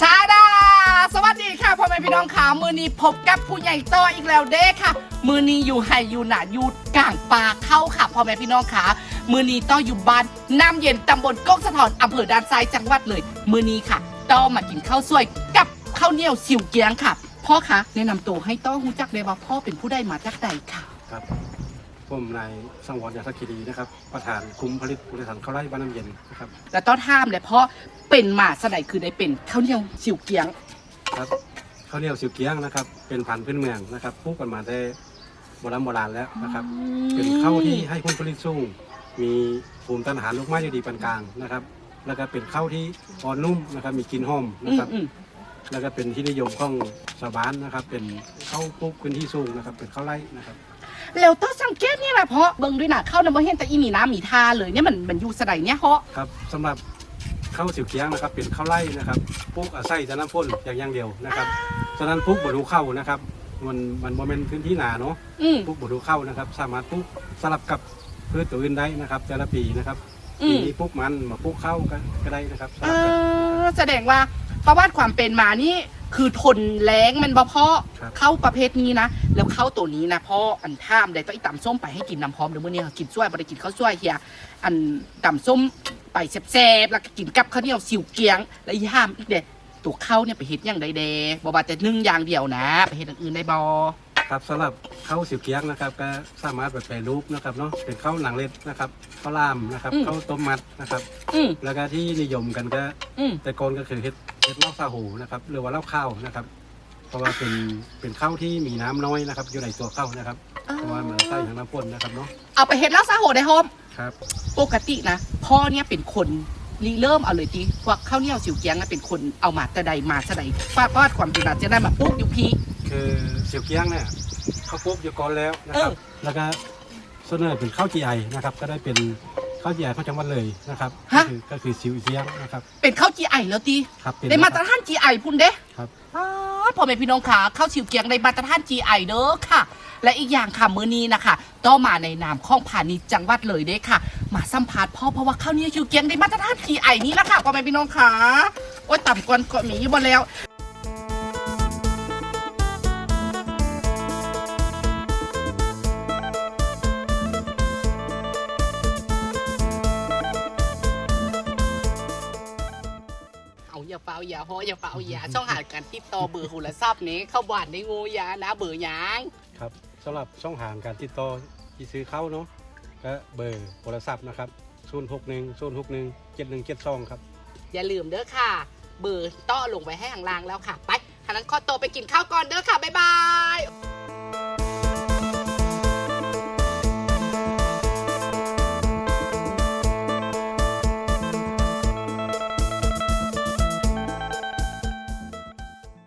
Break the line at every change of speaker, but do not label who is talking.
ชาดา สวัสดีค่ะพ่อแม่พี่น้องขามือนี้พบกับผู้ใหญ่โตอีกแล้วเด้ค่ะ มือนี้อยู่ไห่อยู่หนาอยู่กลางป่าเข้าค่ะพ่อแม่พี่น้องขามือนี้ต้ออยู่บ้านน้ำเย็นตำบลกกสะทอนอำเภอด้านซ้ายจังหวัดเลย มือนี้ค่ะ ต้อมากินข้าวสวยกับข้าวเหนียวสิวเกียงค่ะ พ่อคะแนะนำตัวให้ต้อรู้จักเลยว่าพ่อเป็นผู้ได้มาจากใดค่ะ
ครับ ผมนายสังวรยาสกิรีนะครับ ประธานคุมผลิตบริษัทข้าวไร่บ้านน้ำเย็นนะครับ
แล้วต้อท่ามเลยเพราะเป็นมาสมัยคือได้เป็นข้าวเหนียวสิวเกียง
ครับข้าวเหนียวสิวเกียงนะครับ เป็นพันธุ์พื้นเมืองนะครับปลูกกันมาได้โบราณโบราณแล้วนะครับ เป็นข้าวที่ให้ผลผลิตสูงมีภูมิต้านทานโรคไม้ดีปานกลางนะครับ แล้วก็เป็นข้าวที่อ่อนนุ่มนะครับ มีกลิ่นหอม
อื
นะ
ม
ครับ
อืม
แล้วก็เป็นที่นิยมของชาวบ้านนะครับ เป็นข้าวปลูกพื้นที่สูงนะครับ เป็นข้าวไร่นะครับ
แล้วต้องสังเกตเนี่ยแหละเพราะเบิ่งด้วยนะเข้าน้ำมันเห็นแต่อีหมีน้ำหมีทาเลยเนี่ยมันมันอยู่สไดเนี่ยเพราะ
ครับสำหรับข้าวสิวเคียงนะครับเป็นข้าวไร่นะครับปลูกอาศัยแต่น้ำพ่นอย่างอย่างเดียวนะครับฉะนั้นปลูกบรูเข้านะครับ มันมันโมเมนพื้นที่หนาเนาะ
อืม
ปลูกบรูเข้านะครับ สามารถปลูกสลับกับพืชตัวอื่นได้นะครับ แต่ละปีนะครับ
อื
ปี
ม
นี้ปลูกมันมาปลูกข้าวก็ก็ได้นะครับส
เอ
ลับกัน
อแสดงว่าประวัติความเป็นมานี่ คือทนแรงมันบ่เพาะ
ครับ
เข้าประเภทนี้นะ แล้วเข้าตัวนี้นะพ่ออันท่ามได้ต้องอีตำส้มไปให้กินน้ำพร้อมเดี๋ยวมื้อนี้กินช่วยบ่ได้กินข้าวช่วยเฮียอันตำส้มไปแซ่บๆแล้วก็กินกับข้าวเหนียวสิวเกียง แล้วอีห้ามอีกเด้ตัวข้าวเนี่ยไปเฮ็ดอย่างใดแดบ่ว่าแต่นึ่งอย่างเดียวนะ ไปเฮ็ดอย่างอื่นได้บ่
ครับสำหรับข้าวสิวเคียงนะครับ ก็สามารถแบบแปรรูปนะครับเนาะเป็นข้าวหนังเล็ดนะครับข้าวลามนะครับข้าวต้มมัดนะครับ
อืม
แล้วก็ที่นิยมกันก็
อืม
แต่ก่อนก็คือเฮ็ด เฮ็ดเหล้าซาหูนะครับหรือว่าเหล้าข้าวนะครับ เพราะว่าเป็นเป็นข้าวที่มีน้ำน้อยนะครับ อยู่ในตัวข้าวนะครับ เพราะว่ามันใส่ทางน้ำพ่นนะครับเนาะ
เอาไปเฮ็ดแล้วซาโหได้หอม
ครับ
ปกตินะพ่อเนี่ยเป็นคนริเริ่มเอาเลยทีว่าข้าวเหนียวสิวเกียงนะเป็นคนเอามาแต่ใดมาแต่ใดป้าป้าดความเป็นมาจะได้มาปลูกอยู่พี่
คือเสียวเกี้ยงเนี่ยเขาปลูกอยู่ก่อนแล้วนะครับ
เออ
แล้วก็เสนอเป็นข้าวจีไอนะครับ ก็ได้เป็น ข้าวจีไอของจังหวัดเลยนะครับก็คือก็คือสิวเกี้ยงนะครับ
เป็นข้าวจีไอแล้วตี
ครับเป็น
ได้มาตรฐานจีไอพุ่นเด้
ครับ
อ๋อพ่อแม่พี่น้องค่ะข้าวสิวเกียงได้มาตรฐานจีไอเด้อค่ะ และอีกอย่างค่ะมื้อนี้นะคะก็มาในนามของพาณิชย์จังหวัดเลยเด้ค่ะ มาสัมภาษณ์พ่อเพราะว่าข้าวเหนียวสิวเกียงได้มาตรฐานจีไอนี้ละค่ะพ่อแม่พี่น้องค่ะโอ้ยต่ำกว่าก็มีอยู่บ่แล้ว อาอย่าเฝ้าอย่าเพราะอย่าเฝ้าอย่าช่องหาการติดต่อเบอร์โทรศัพท์นี้เข้าบ้านในงูยานะเบอร์หยัง
ครับสำหรับช่องทางการติดต่อที่ซื้อเข้าเนาะก็เบอร์โทรศัพท์นะครับ0 6 1 0 6 1 7 1 7 2ครับ
อย่าลืมเด้อค่ะ เบอร์ต้อลงไปให้ข้างล่างแล้วค่ะ ไปขณะนั้นขอตัวไปกินข้าวก่อนเด้อค่ะบ๊าย